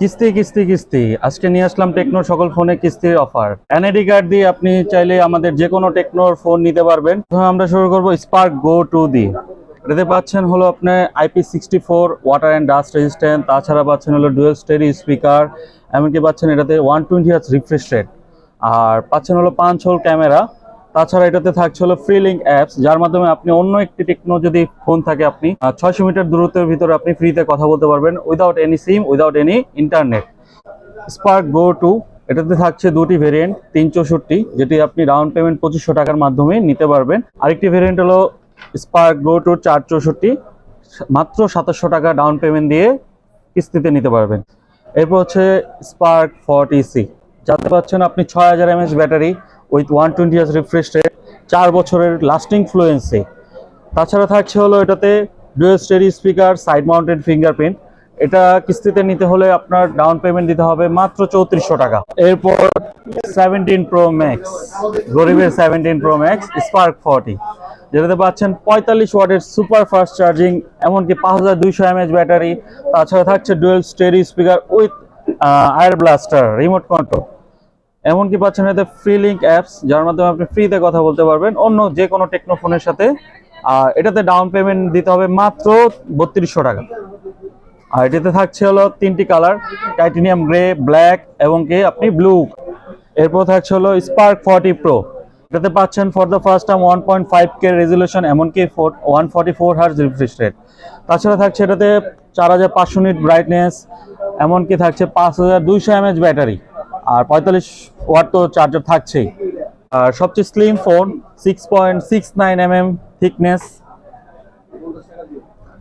কিস্তি কিস্তি কিস্তি। আজকে নিয়ে আসলাম টেকনোর সকল ফোনে কিস্তির অফার। এনআইডি কার্ড দিয়ে আপনি চাইলে আমাদের যে কোনো টেকনোর ফোন নিতে পারবেন। প্রথমে আমরা শুরু করব স্পার্ক গো টু দি এটাতে পাচ্ছেন হলো আপনার IP sixty four water and dust resistant তাছাড়া পাচ্ছেন হলো ডুয়েল স্টেরি স্পিকার এমনকি পাচ্ছেন এটাতে ওয়ান টোয়েন্টি রিফ্রেশ রেট আর পাচ্ছেন হলো পাঁচ হোল ক্যামেরা তাছাড়া এটাতে থাকছে হলো ফ্রি লিঙ্ক অ্যাপস, যার মাধ্যমে আপনি অন্য একটি টেকনো যদি ফোন থাকে আপনি ছয়শো মিটার দূরত্বের ভিতরে আপনি ফ্রিতে কথা বলতে পারবেন without any SIM without any internet Spark Go two এটাতে থাকছে দুটি ভেরিয়েন্ট তিন চৌষট্টি, যেটি আপনি ডাউন পেমেন্ট পঁচিশশো টাকার মাধ্যমে নিতে পারবেন। আরেকটি ভেরিয়েন্ট হলো স্পার্ক গো টু চার চৌষট্টি, মাত্র সাতাশশো টাকা ডাউন পেমেন্ট দিয়ে কিস্তিতে নিতে পারবেন। এরপর হচ্ছে স্পার্ক ফর্টি সি যাতে পাচ্ছেন আপনি ছয় হাজার mAh battery with one twenty hertz refresh rate, চার বছরের লাস্টিং ফ্লুয়েন্সি। তাছাড়া থাকছে হলো এটাতে dual stereo speaker, side mounted fingerprint. এটা কিস্তিতে নিতে হলে আপনার ডাউন পেমেন্ট দিতে হবে মাত্র চৌত্রিশশো টাকা। এরপর সেভেন্টিন প্রো ম্যাক্স গরিবের seventeen pro max Spark forty যেটাতে পাচ্ছেন পঁয়তাল্লিশ ওয়াটের সুপার ফাস্ট চার্জিং, এমনকি পাঁচ হাজার দুইশো এমএচ ব্যাটারি। তাছাড়া থাকছে dual stereo speaker with IR blaster, remote control. এমনকি পাচ্ছেন এতে ফ্রি লিঙ্ক অ্যাপস যার মাধ্যমে আপনি ফ্রিতে কথা বলতে পারবেন। অন্য যে কোনো টেকনোফোনের সাথে। আর এটাতে ডাউন পেমেন্ট দিতে হবে মাত্র বত্রিশশো টাকা। আর এটাতে থাকছে হলো তিনটি কালার টাইটেনিয়াম গ্রে ব্ল্যাক এবং কি, আপনি ব্লু এরপর থাকছে হলো স্পার্ক ফর্টি প্রো এটাতে পাচ্ছেন for the first time one point five K resolution এমনকি four one forty four hertz refresh rate তাছাড়া থাকছে এটাতে চার হাজার পাঁচশো নিট ব্রাইটনেস এমনকি থাকছে পাঁচ হাজার দুইশো এমএচ ব্যাটারি আর পঁয়তাল্লিশ ওয়াট তো চার্জার থাকছেই। আর সবচেয়ে slim phone six point six nine M M thickness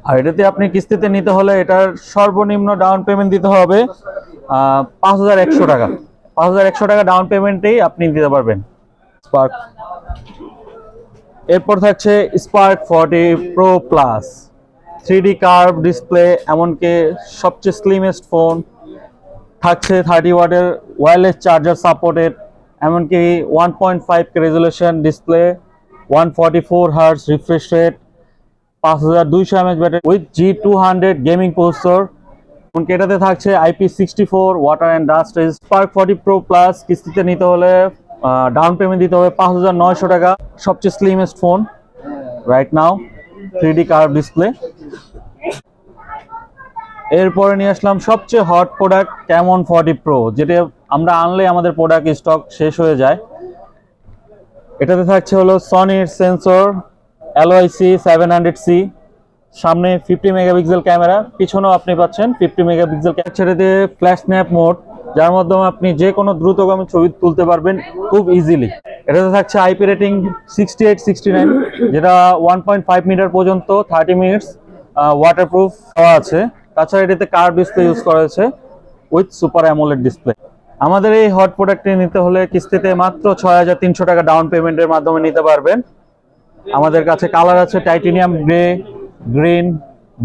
আর এটাতে আপনি কিস্তিতে নিতে হলে এটার সর্বনিম্ন ডাউন পেমেন্ট দিতে হবে পাঁচ হাজার একশো টাকা। পাঁচ হাজার একশো টাকা ডাউন পেমেন্টেই আপনি দিতে পারবেন। স্পার্ক এরপর থাকছে Spark forty pro plus three D curve display এমনকি সবচেয়ে স্লিমেস্ট ফোন থাকছে থার্টি ওয়াটের ওয়্যারলেস চার্জার সাপোর্টেড এমনকি one point five resolution display one forty four hertz refresh rate পাঁচ হাজার দুইশো mAh battery with G two hundred gaming processor এমনকি এটাতে থাকছে IP sixty four water and dust Spark forty pro plus কিস্তিতে নিতে হলে ডাউন পেমেন্ট দিতে হবে পাঁচ হাজার নয়শো টাকা, সবচেয়ে slimmest phone right now three D curve display এরপরে নিয়ে আসলাম সবচেয়ে hot product Camon forty pro যেটা আমরা আনলে আমাদের প্রোডাক্ট স্টক শেষ হয়ে যায়। এটাতে থাকছে হলো সনির sensor LYC seven hundred C সামনে ফিফটি মেগাপিক্সেল ক্যামেরা পিছনেও আপনি পাচ্ছেন ফিফটি মেগাপিক্সেল ছেড়ে ফ্ল্যাশ স্ন্যাপ মোড যার মাধ্যমে আপনি যে কোনো দ্রুতগামী ছবি তুলতে পারবেন খুব ইজিলি এটাতে থাকছে IP rating sixty eight sixty nine যেটা ওয়ান পয়েন্ট ফাইভ মিটার পর্যন্ত থার্টি মিনিটস ওয়াটারপ্রুফ দেওয়া আছে। তাছাড়া এটাতে কার ডিসপ্লে ইউজ করা হয়েছে উইথ সুপার অ্যামোলেড ডিসপ্লে আমাদের এই হট প্রোডাক্টটি নিতে হলে কিস্তিতে মাত্র ছয় হাজার তিনশো টাকা ডাউন পেমেন্টের মাধ্যমে নিতে পারবেন। আমাদের কাছে কালার আছে টাইটেনিয়াম গ্রে গ্রিন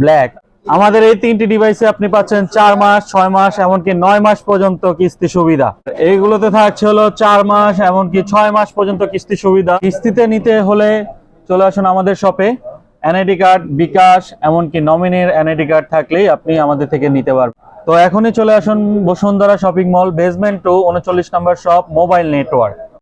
ব্ল্যাক আমাদের এই তিনটি ডিভাইসে আপনি পাচ্ছেন চার মাস, ছয় মাস, এমনকি নয় মাস পর্যন্ত কিস্তি সুবিধা। এইগুলোতে থাকছে হলো চার মাস, এমনকি ছয় মাস পর্যন্ত কিস্তি সুবিধা। কিস্তিতে নিতে হলে চলে আসুন আমাদের শপে এনআইডি কার্ড বিকাশ এমনকি নমিনির এনআইডি কার্ড থাকলেই আপনি আমাদের থেকে নিতে পারবেন। তো এখনই চলে আসুন Bashundhara shopping mall basement two উনচল্লিশ নম্বর শপ মোবাইল নেটওয়ার্ক